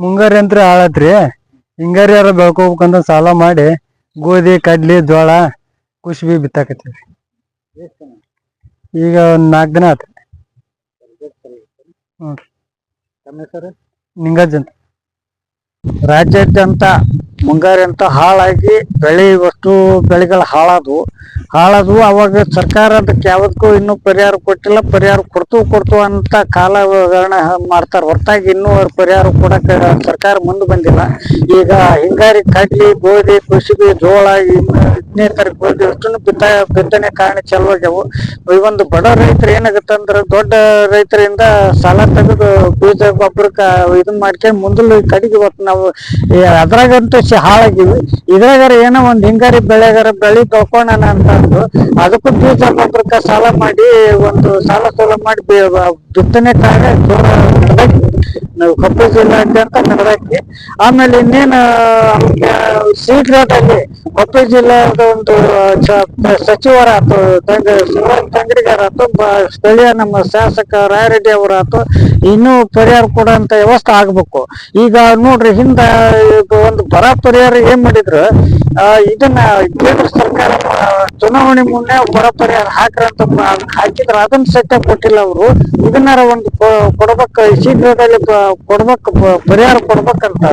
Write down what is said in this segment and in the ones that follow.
ಮುಂಗಾರಿ ಅಂತ ಹಾಳತ್ರಿ ಹಿಂಗಾರಿ ಯಾರ ಬೆಳ್ಕೋಬೇಕಂತ ಸಾಲ ಮಾಡಿ ಗೋಧಿ ಕಡ್ಲಿ ಜೋಳ ಕುಶ್ಬಿ ಬಿತ್ತಾಕತ್ತೀವಿ ಈಗ ಒಂದ್ ನಾಲ್ಕು ದಿನ ಆತ್ರಿ. ಹ್ಞೂ ನಿಂಗಜ್ಜ್ ಅಂತ ರಾಜ್ಯಾದ್ಯಂತ ಮುಂಗಾರಿ ಅಂತ ಹಾಳಾಗಿ ಬೆಳೆ ವಸ್ತು ಬೆಳೆಗಳು ಹಾಳಾದವು. ಹಾಳಾದವು. ಅವಾಗ ಸರ್ಕಾರ ಅದಕ್ಕೆ ಯಾವ್ದಕ್ಕೂ ಇನ್ನೂ ಪರಿಹಾರ ಕೊಟ್ಟಿಲ್ಲ. ಪರಿಹಾರ ಕೊಡ್ತು ಕೊಡ್ತು ಅಂತ ಕಾಲಹರಣ ಮಾಡ್ತಾರೆ. ಹೊರತಾಗಿ ಇನ್ನೂ ಅವ್ರ ಪರಿಹಾರ ಕೊಡಕ್ಕೆ ಸರ್ಕಾರ ಮುಂದೆ ಬಂದಿಲ್ಲ. ಈಗ ಹಿಂಗಾರಿ ಕಡ್ಲಿ, ಗೋಧಿ, ಕುಸುಬಿ, ಜೋಳ ಇನ್ನು ತರ ಗೋಧಿ ಅಷ್ಟನ್ನು ಬಿತ್ತ, ಬಿತ್ತನೆ ಕಾರಣ ಚಲುವಾಗ್ಯವು. ಈ ಒಂದು ಬಡ ರೈತರು ಏನಾಗುತ್ತೆ ಅಂದ್ರೆ ದೊಡ್ಡ ರೈತರಿಂದ ಸಾಲ ತೆಗೆದು ಬೀಜ, ಗೊಬ್ಬರಕ್ಕೆ ಇದನ್ನ ಮಾಡ್ಕೊಂಡು ಮುಂದಲು ಕಡಿಗೆ ಇವತ್ತು ನಾವು ಅದ್ರಾಗಂತೂ ಹಾಳಾಗಿವಿ ಇದ್ರಾಗಾರ ಏನೋ ಒಂದ್ ಹಿಂಗಾರಿ ಬೆಳೆಗಾರ ಬೆಳಿ ಬೆಳ್ಕೊಳ್ಳೋಣ ಅಂತಂದು. ಅದಕ್ಕೂ ಬೀಜ ಗೊಬ್ಬರಕ್ಕೆ ಸಾಲ ಮಾಡಿ, ಒಂದು ಸಾಲ ಸೋಲ ಮಾಡಿ ಬಿತ್ತನೆ ಕಾರ್ಯ ಜೋರ ನಡೆದಾಕಿ ನಾವು ಕಪ್ಪು ಜಿಲ್ಲಾದ್ಯಂತ ನಡೆದಾಕಿ ಆಮೇಲೆ ಇನ್ನೇನು ಶೀಘ್ರದಲ್ಲಿ ಕೊಪ್ಪಳ ಜಿಲ್ಲಾದ ಒಂದು ಸಚಿವರ ಆತು ತಂಗಡಿಗಾರ ಆತು ಸ್ಥಳೀಯ ನಮ್ಮ ಶಾಸಕ ರಾಯರೆಡ್ಡಿ ಅವರಾತು ಇನ್ನೂ ಪರಿಹಾರ ಕೊಡುವಂತ ವ್ಯವಸ್ಥೆ ಆಗ್ಬೇಕು. ಈಗ ನೋಡ್ರಿ, ಹಿಂದ ಈಗ ಒಂದು ಬರ ಪರಿಹಾರ ಏನ್ ಮಾಡಿದ್ರು ಇದನ್ನ ಕೇಂದ್ರ ಸರ್ಕಾರ ಚುನಾವಣೆ ಮುನ್ನ ಬರ ಪರಿಹಾರ ಹಾಕ್ರ ಅಂತ ಹಾಕಿದ್ರ. ಅದನ್ನ ಸತ್ಯ ಕೊಟ್ಟಿಲ್ಲ ಅವರು. ಇದನ್ನಾರ ಒಂದು ಕೊಡ್ಬೇಕ, ಶೀಘ್ರದಲ್ಲಿ ಕೊಡ್ಬೇಕ ಪರಿಹಾರ ಕೊಡ್ಬೇಕಂತ.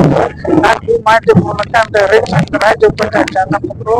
ನಾನು ಈ ಮಾಡ್ಲಿ ಮೂಲಕ ಅಂತ ರೈತ ರಾಜ್ಯ ಉಪಾಧ್ಯಕ್ಷ ನಮ್ಮೊಬ್ರು